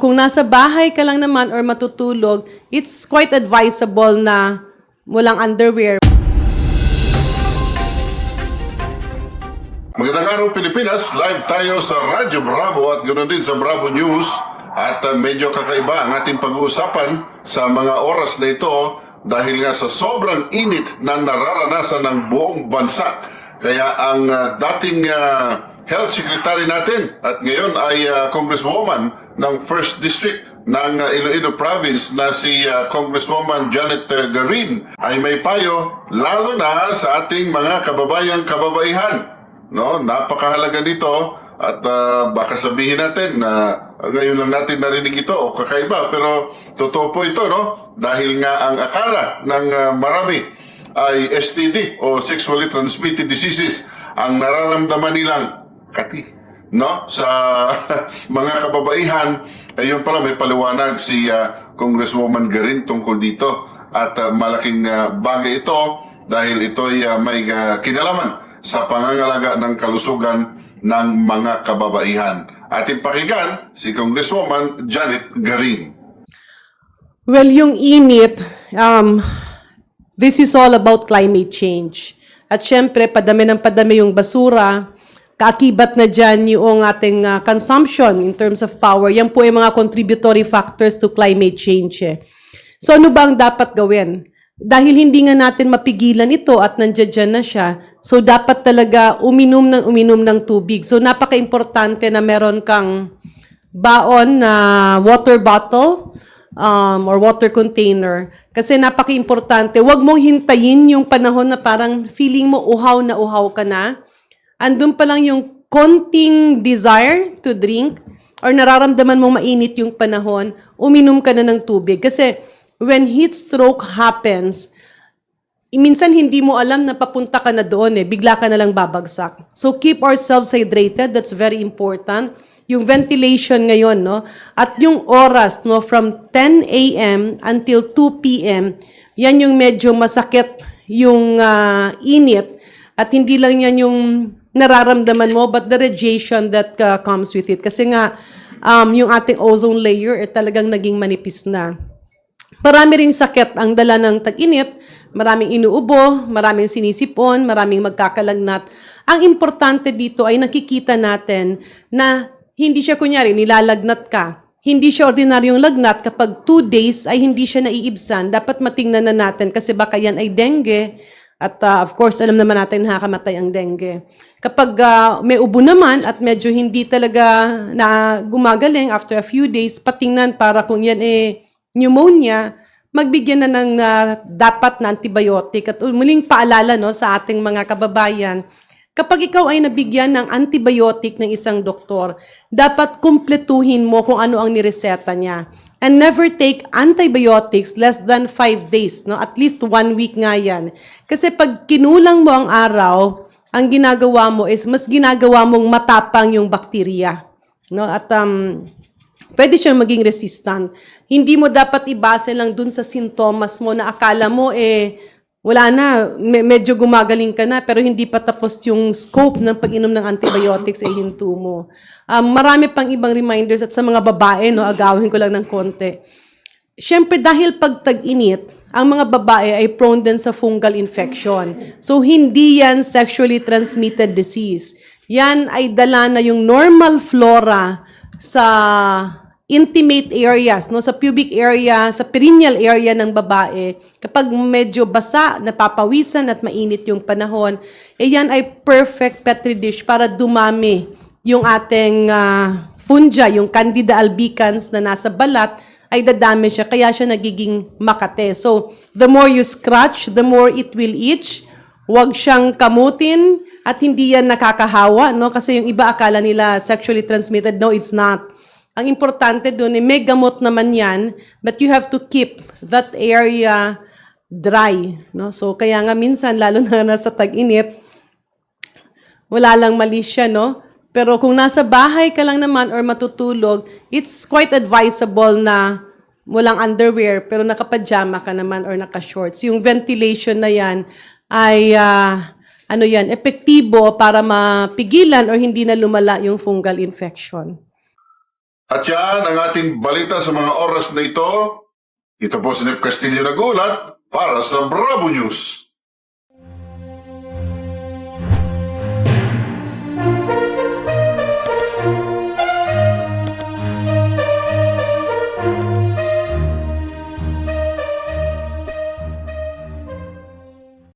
Kung nasa bahay ka lang naman or matutulog, it's quite advisable na walang underwear. Magandang araw Pilipinas, live tayo sa Radyo Bravo at ganoon din sa Bravo News at uh, medyo kakaiba ang ating pag-uusapan sa mga oras na ito dahil nga sa sobrang init na nararanasan ng buong bansa. Kaya ang uh, dating uh, Health Secretary natin at ngayon ay uh, Congresswoman ng 1st District ng uh, Iloilo Province na si uh, Congresswoman Janet uh, Garin. Ay may payo lalo na sa ating mga kababayang kababaihan. No, napakahalaga nito at ah, baka sabihin natin na ngayon lang natin narinig ito o kakaiba pero totoo po ito no? Dahil nga ang akala ng ah, marami ay STD o sexually transmitted diseases ang nararamdaman nilang kati no sa mga kababaihan ayun pala may paliwanag si ah, Congresswoman Garin tungkol dito at ah, malaking ah, bagay ito dahil ito ay ah, may ah, kinalaman sa pangangalaga ng kalusugan ng mga kababaihan. Ating pakinggan si Congresswoman Janet Garin. Well, yung init, um, this is all about climate change. At syempre, padami ng padami yung basura, kaakibat na dyan yung ating uh, consumption in terms of power. Yan po yung mga contributory factors to climate change. Eh. So ano ba ang dapat gawin? Dahil hindi nga natin mapigilan ito at nandiyan na siya, so dapat talaga uminom ng uminom ng tubig. So napaka-importante na meron kang baon na water bottle um, or water container. Kasi napaka-importante, wag mong hintayin yung panahon na parang feeling mo uhaw na uhaw ka na. Andun pa lang yung konting desire to drink or nararamdaman mong mainit yung panahon, uminom ka na ng tubig. Kasi when heat stroke happens, minsan hindi mo alam na papunta ka na doon eh, bigla ka na lang babagsak. So keep ourselves hydrated, that's very important. Yung ventilation ngayon, no? At yung oras, no, from 10 a.m. until 2 p.m., yan yung medyo masakit yung ah, init. At hindi lang yan yung nararamdaman mo, but the radiation that ah, comes with it. Kasi nga, um, yung ating ozone layer eh, talagang naging manipis na. Marami ring sakit ang dala ng tag-init, maraming inuubo, maraming sinisipon, maraming magkakalagnat. Ang importante dito ay nakikita natin na hindi siya kunyari nilalagnat ka. Hindi siya ordinaryong lagnat kapag two days ay hindi siya naiibsan. Dapat matingnan na natin kasi baka yan ay dengue. At uh, of course, alam naman natin nakakamatay ang dengue. Kapag uh, may ubo naman at medyo hindi talaga na gumagaling after a few days, patingnan para kung yan eh pneumonia, magbigyan na ng ah, dapat na antibiotic. At muling paalala no, sa ating mga kababayan, kapag ikaw ay nabigyan ng antibiotic ng isang doktor, dapat kumpletuhin mo kung ano ang nireseta niya. And never take antibiotics less than 5 days, no? At least one week nga yan. Kasi pag kinulang mo ang araw, ang ginagawa mo is mas ginagawa mong matapang yung bakterya. No? At um, pwede siyang maging resistant. Hindi mo dapat ibase lang dun sa sintomas mo na akala mo eh wala na, me- medyo gumagaling ka na pero hindi pa tapos yung scope ng pag-inom ng antibiotics eh hinto mo. Um, marami pang ibang reminders at sa mga babae, no, agawin ko lang ng konti. Siyempre, dahil pag tag-init, ang mga babae ay prone din sa fungal infection. So, hindi yan sexually transmitted disease. Yan ay dala na yung normal flora sa intimate areas, no, sa pubic area, sa perineal area ng babae, kapag medyo basa, napapawisan at mainit yung panahon, eh yan ay perfect petri dish para dumami yung ating ah, fungi, yung Candida albicans na nasa balat, ay dadami siya, kaya siya nagiging makate. So, the more you scratch, the more it will itch. Huwag siyang kamutin at hindi yan nakakahawa, no? Kasi yung iba akala nila sexually transmitted. No, it's not. Ang importante doon, eh, may gamot naman yan, but you have to keep that area dry. No? So, kaya nga minsan, lalo na nasa tag-init, wala lang mali siya, no? Pero kung nasa bahay ka lang naman or matutulog, it's quite advisable na walang underwear pero nakapajama ka naman or naka-shorts. Yung ventilation na yan ay ah, ano yan, epektibo para mapigilan or hindi na lumala yung fungal infection. At yan ang ating balita sa mga oras na ito. Ito po si Nip Castillo nagulat para sa Bravo News.